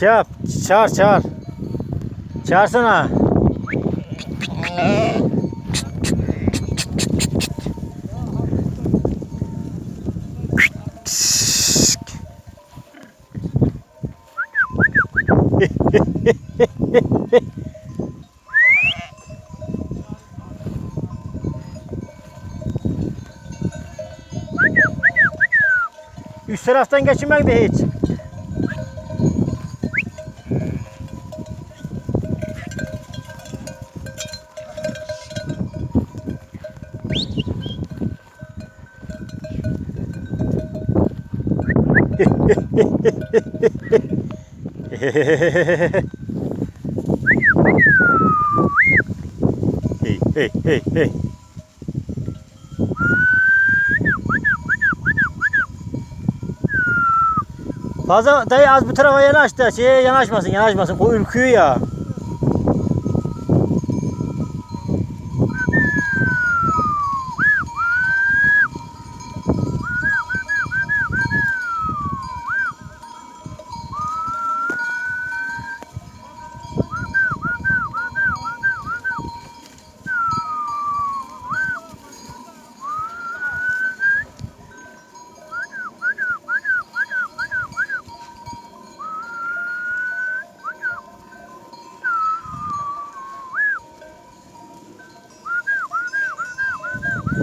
Şey yap. Çağır çağır. Çağırsana. Üst taraftan geçmek de hiç. Hey hey hey hey. Fazla dayı az bu tarafa yanaş da şeye yanaşmasın yanaşmasın. O ürküyor ya.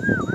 you